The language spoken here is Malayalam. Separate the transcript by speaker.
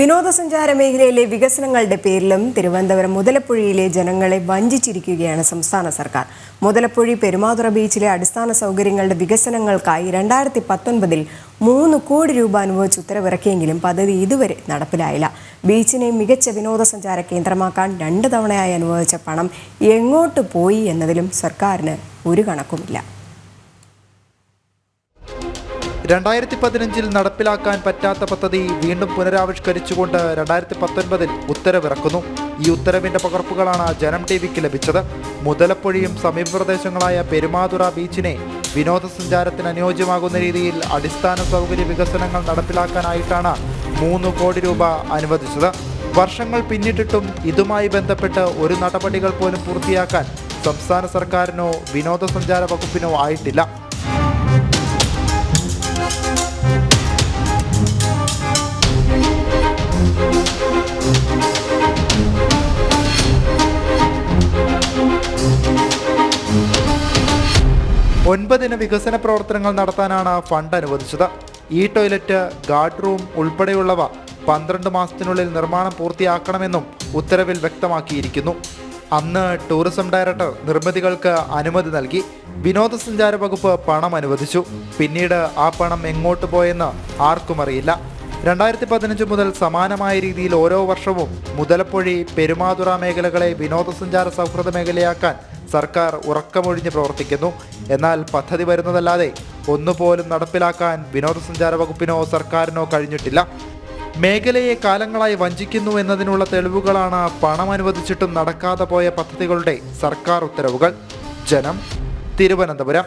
Speaker 1: വിനോദസഞ്ചാര മേഖലയിലെ വികസനങ്ങളുടെ പേരിലും തിരുവനന്തപുരം മുതലപ്പുഴയിലെ ജനങ്ങളെ വഞ്ചിച്ചിരിക്കുകയാണ് സംസ്ഥാന സർക്കാർ. മുതലപ്പുഴി പെരുമാതുറ ബീച്ചിലെ അടിസ്ഥാന സൗകര്യങ്ങളുടെ വികസനങ്ങൾക്കായി രണ്ടായിരത്തി പത്തൊൻപതിൽ മൂന്ന് കോടി രൂപ അനുവദിച്ച് ഉത്തരവിറക്കിയെങ്കിലും പദ്ധതി ഇതുവരെ നടപ്പിലായില്ല. ബീച്ചിനെ മികച്ച വിനോദസഞ്ചാര കേന്ദ്രമാക്കാൻ രണ്ട് തവണയായി അനുവദിച്ച പണം എങ്ങോട്ട് പോയി എന്നതിലും സർക്കാരിന് ഒരു കണക്കുമില്ല.
Speaker 2: രണ്ടായിരത്തി പതിനഞ്ചിൽ നടപ്പിലാക്കാൻ പറ്റാത്ത പദ്ധതി വീണ്ടും പുനരാവിഷ്കരിച്ചുകൊണ്ട് രണ്ടായിരത്തി പത്തൊൻപതിൽ ഉത്തരവിറക്കുന്നു. ഈ ഉത്തരവിന്റെ പകർപ്പുകളാണ് ജനം ടി വിക്ക് ലഭിച്ചത്. മുതലപ്പൊഴിയും സമീപ പ്രദേശങ്ങളായ പെരുമാതുറ ബീച്ചിനെ വിനോദസഞ്ചാരത്തിന് അനുയോജ്യമാകുന്ന രീതിയിൽ അടിസ്ഥാന സൗകര്യ വികസനങ്ങൾ നടപ്പിലാക്കാനായിട്ടാണ് മൂന്ന് കോടി രൂപ അനുവദിച്ചത്. വർഷങ്ങൾ പിന്നിട്ടിട്ടും ഇതുമായി ബന്ധപ്പെട്ട് ഒരു നടപടികൾ പോലും പൂർത്തിയാക്കാൻ സംസ്ഥാന സർക്കാരിനോ വിനോദസഞ്ചാര വകുപ്പിനോ ആയിട്ടില്ല. ഒൻപതിന് വികസന പ്രവർത്തനങ്ങൾ നടത്താനാണ് ഫണ്ട് അനുവദിച്ചത്. ഈ ടോയ്ലറ്റ് ഗാർഡ് റൂം ഉൾപ്പെടെയുള്ളവ പന്ത്രണ്ട് മാസത്തിനുള്ളിൽ നിർമ്മാണം പൂർത്തിയാക്കണമെന്നും ഉത്തരവിൽ വ്യക്തമാക്കിയിരിക്കുന്നു. അന്ന് ടൂറിസം ഡയറക്ടർ നിർമ്മിതികൾക്ക് അനുമതി നൽകി. വിനോദസഞ്ചാര വകുപ്പ് പണം അനുവദിച്ചു. പിന്നീട് ആ പണം എങ്ങോട്ട് പോയെന്ന് ആർക്കും അറിയില്ല. രണ്ടായിരത്തി പതിനഞ്ച് മുതൽ സമാനമായ രീതിയിൽ ഓരോ വർഷവും മുതലപ്പൊഴി പെരുമാതുറ മേഖലകളെ വിനോദസഞ്ചാര സൗഹൃദ മേഖലയാക്കാൻ സർക്കാർ ഉറക്കമൊഴിഞ്ഞ് പ്രവർത്തിക്കുന്നു. എന്നാൽ പദ്ധതി വരുന്നതല്ലാതെ ഒന്നുപോലും നടപ്പിലാക്കാൻ വിനോദസഞ്ചാര വകുപ്പിനോ സർക്കാരിനോ കഴിഞ്ഞിട്ടില്ല. മേഖലയെ കാലങ്ങളായി വഞ്ചിക്കുന്നു എന്നതിനുള്ള തെളിവുകളാണ് പണം അനുവദിച്ചിട്ടും നടക്കാതെ പോയ പദ്ധതികളുടെ സർക്കാർ ഉത്തരവുകൾ. ജനം തിരുവനന്തപുരം.